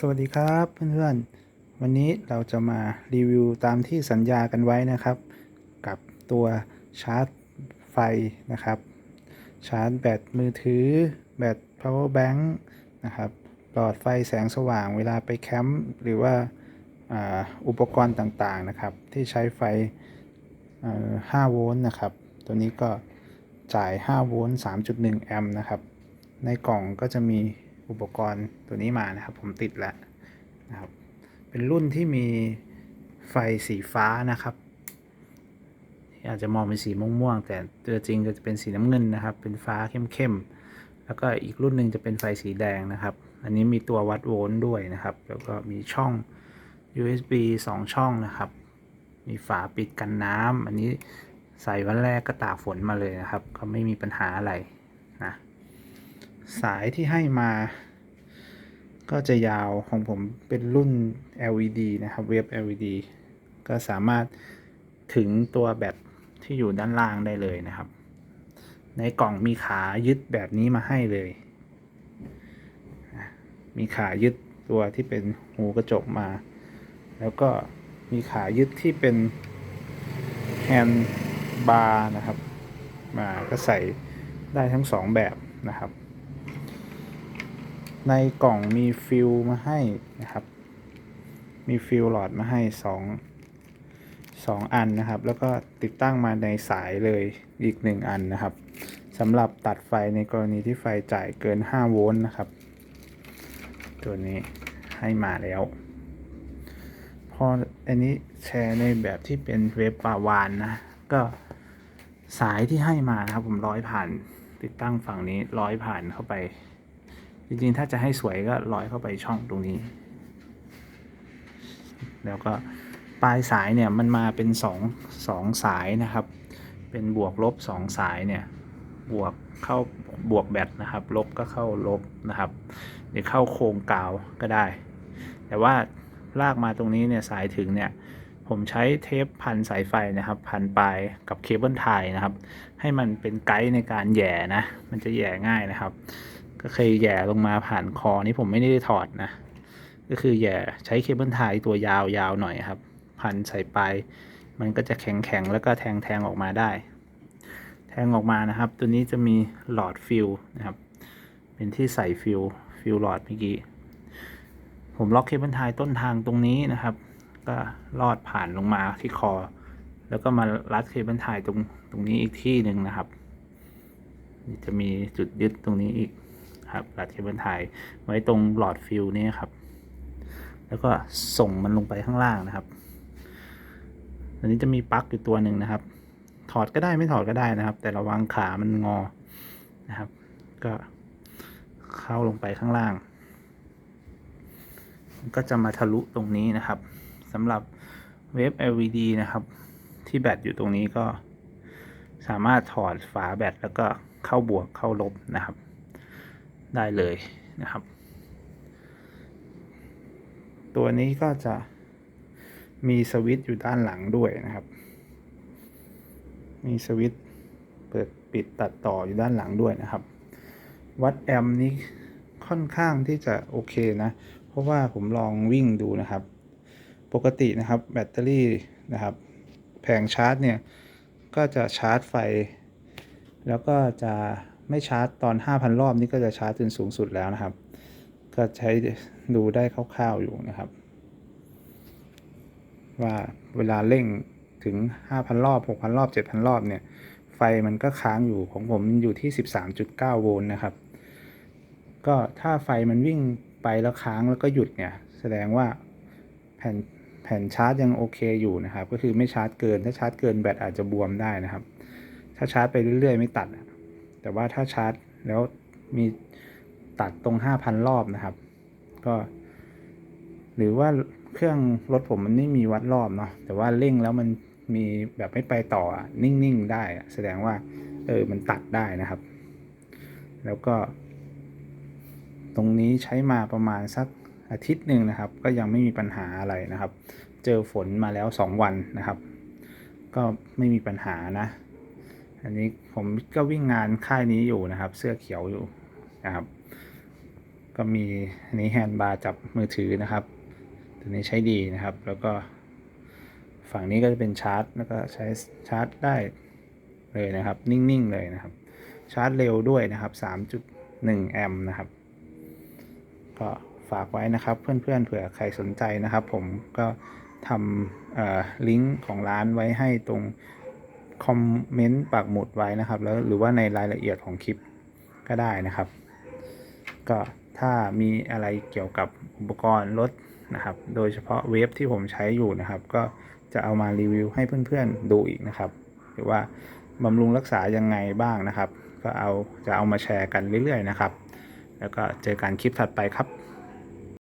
สวัสดีครับเพื่อนๆ วันนี้เราจะมารีวิวตามที่สัญญากันไว้นะครับ กับตัวชาร์จไฟนะครับ ชาร์จแบตมือถือ แบต power bank นะครับหลอดไฟแสงสว่างเวลาไปแคมป์หรือว่าอุปกรณ์ต่างๆนะครับ ที่ใช้ไฟ 5 โวลต์นะครับ ตัวนี้ก็จ่าย 5 โวลต์ 3.1 แอมป์นะครับ ในกล่องก็จะมี อุปกรณ์ตัวนี้มานะครับ ผมติดแล้วนะครับ เป็นรุ่นที่มีไฟสีฟ้านะครับ อาจจะมองเป็นสีม่วงๆแต่ตัวจริงจะเป็นสีน้ำเงินนะครับ เป็นฟ้าเข้มๆแล้วก็อีกรุ่นหนึ่งจะเป็นไฟสีแดงนะครับ อันนี้มีตัววัดโวลต์ด้วยนะครับ แล้วก็มีช่อง USB 2 ช่องนะครับ มีฝาปิดกันน้ำอันนี้ใส่วันแรกก็ตากฝนมาเลยนะครับ ก็ไม่มีปัญหาอะไรนะ สายที่ให้มา ก็จะยาวของผมเป็นรุ่น LED นะครับเวฟ LED ก็สามารถถึงตัวแบตที่อยู่ด้านล่างได้เลยนะครับ ในกล่องมีขายึดแบบนี้มาให้เลย มีขายึดตัวที่เป็นหูกระจกมา แล้วก็มีขายึดที่เป็นแฮนด์บาร์นะครับ มาก็ใส่ได้ทั้งสองแบบนะครับ ในกล่องมีฟิลมาให้นะครับ มีฟิลหลอดมาให้สองสองอันนะครับ แล้วก็ติดตั้งมาในสายเลยอีกหนึ่งอันนะครับสำหรับตัดไฟในกรณีที่ไฟจ่ายเกิน 5 โวลต์นะครับ ตัวนี้ให้มาแล้วพออันนี้แชร์ในแบบที่เป็นเว็บปาวานนะ ก็สายที่ให้มานะครับ ผมร้อยผ่าน ติดตั้งฝั่งนี้ร้อยผ่านเข้าไป จริงๆ ถ้าจะให้สวยก็ร้อยเข้าไปช่องตรงนี้ แล้วก็ปลายสายเนี่ยมันมาเป็นสองสองสายนะครับ เป็นบวกลบสองสายเนี่ย บวกเข้าบวกแบตนะครับ ลบก็เข้าลบนะครับหรือเข้าโครงกาวก็ได้ แต่ว่าลากมาตรงนี้เนี่ยสายถึงเนี่ยผมใช้เทปพันสายไฟนะครับ พันปลายกับเคเบิลไทยนะครับ ให้มันเป็นไกด์ในการแย่นะ มันจะแย่ง่ายนะครับ ก็เคยแย่ลงมาผ่านคอนี่ผมไม่ได้ถอดนะ ก็คือแย่ใช้เคเบิลไทยตัวยาวๆหน่อยครับ พันใส่ปลายมันก็จะแข็งๆแล้วก็แทงแทงๆออกมาได้ แทงออกมานะครับ ตัวนี้จะมีหลอดฟิลนะครับ เป็นที่ใส่ฟิลฟิลหลอดเมื่อกี้ผมล็อกเคเบิลไทยต้นทางตรงนี้นะครับ ก็ลอดผ่านลงมาที่คอ แล้วก็มารัดเคเบิลไทยตรงตรงนี้อีกที่หนึ่งนะครับ จะมีจุดยึดตรงนี้อีก ครับรัดเคเบิลไทยไว้ตรงหลอดฟิลนี่ครับ แล้วก็ส่งมันลงไปข้างล่างนะครับ อันนี้จะมีปลั๊กอยู่ตัวหนึ่งนะครับ ถอดก็ได้ไม่ถอดก็ได้นะครับ แต่ระวังขามันงอนะครับ ก็เข้าลงไปข้างล่าง ก็จะมาทะลุตรงนี้นะครับสำหรับเวฟ LED นะครับ ที่แบตอยู่ตรงนี้ก็สามารถถอดฝาแบตแล้วก็เข้าบวกเข้าลบนะครับ ได้เลยนะครับ ตัวนี้ก็จะมีสวิตช์อยู่ด้านหลังด้วยนะครับ มีสวิตช์เปิดปิดตัดต่ออยู่ด้านหลังด้วยนะครับ วัดแอมป์นี้ค่อนข้างที่จะโอเคนะ เพราะว่าผมลองวิ่งดูนะครับ ปกตินะครับแบตเตอรี่นะครับ แผงชาร์จเนี่ย ก็จะชาร์จไฟ แล้วก็จะ ไม่ชาร์จตอน 5,000 รอบนี่ก็จะชาร์จจนสูงสุดแล้วนะครับ ก็ใช้ดูได้คร่าวๆอยู่นะครับ ว่าเวลาเร่งถึง 5,000 รอบ 6,000 รอบ 7,000 รอบเนี่ย ไฟมันก็ค้างอยู่ของผมอยู่ที่ 13.9 โวลต์นะครับ ก็ถ้าไฟมันวิ่งไปแล้วค้างแล้วก็หยุดเนี่ย แสดงว่าแผ่นแผ่นชาร์จยังโอเคอยู่นะครับ ก็คือไม่ชาร์จเกิน ถ้าชาร์จเกินแบตอาจจะบวมได้นะครับ ถ้าชาร์จไปเรื่อยๆ ไม่ตัด แต่ว่าถ้าชาร์จแล้วมีตัดตรง 5,000 รอบนะครับ ก็ หรือว่าเครื่องรถผมมันไม่มีวัดรอบเนาะแต่ว่าเร่งแล้วมันมีแบบไม่ไปต่อนิ่ง ๆ ได้ แสดงว่า เออ มันตัดได้นะครับ แล้วก็ ตรงนี้ใช้มาประมาณสักอาทิตย์หนึ่งนะครับ ก็ยังไม่มีปัญหาอะไรนะครับ เจอฝนมาแล้ว 2 วันนะครับ ก็ไม่มีปัญหานะ อันนี้ผมก็วิ่งงานค่ายนี้อยู่นะครับ เสื้อเขียวอยู่นะครับ ก็มีอันนี้แฮนด์บาร์จับมือถือนะครับ ตัวนี้ใช้ดีนะครับ แล้วก็ฝั่งนี้ก็จะเป็นชาร์จ แล้วก็ใช้ชาร์จได้เลยนะครับ นิ่งๆเลยนะครับ ชาร์จเร็วด้วยนะครับ 3.1 แอมป์นะครับ ก็ฝากไว้นะครับเพื่อนๆเผื่อใครสนใจนะครับ ผมก็ทำลิงก์ของร้านไว้ให้ตรง คอมเมนต์ปักหมุดไว้นะครับ แล้วหรือว่าในรายละเอียดของคลิปก็ได้นะครับ ก็ถ้ามีอะไรเกี่ยวกับอุปกรณ์รถนะครับ โดยเฉพาะเวฟที่ผมใช้อยู่นะครับ ก็จะเอามารีวิวให้เพื่อนๆดูอีกนะครับ หรือว่าบำรุงรักษายังไงบ้างนะครับ ก็เอาจะเอามาแชร์กันเรื่อยๆนะครับ แล้วก็เจอกันคลิปถัดไปครับ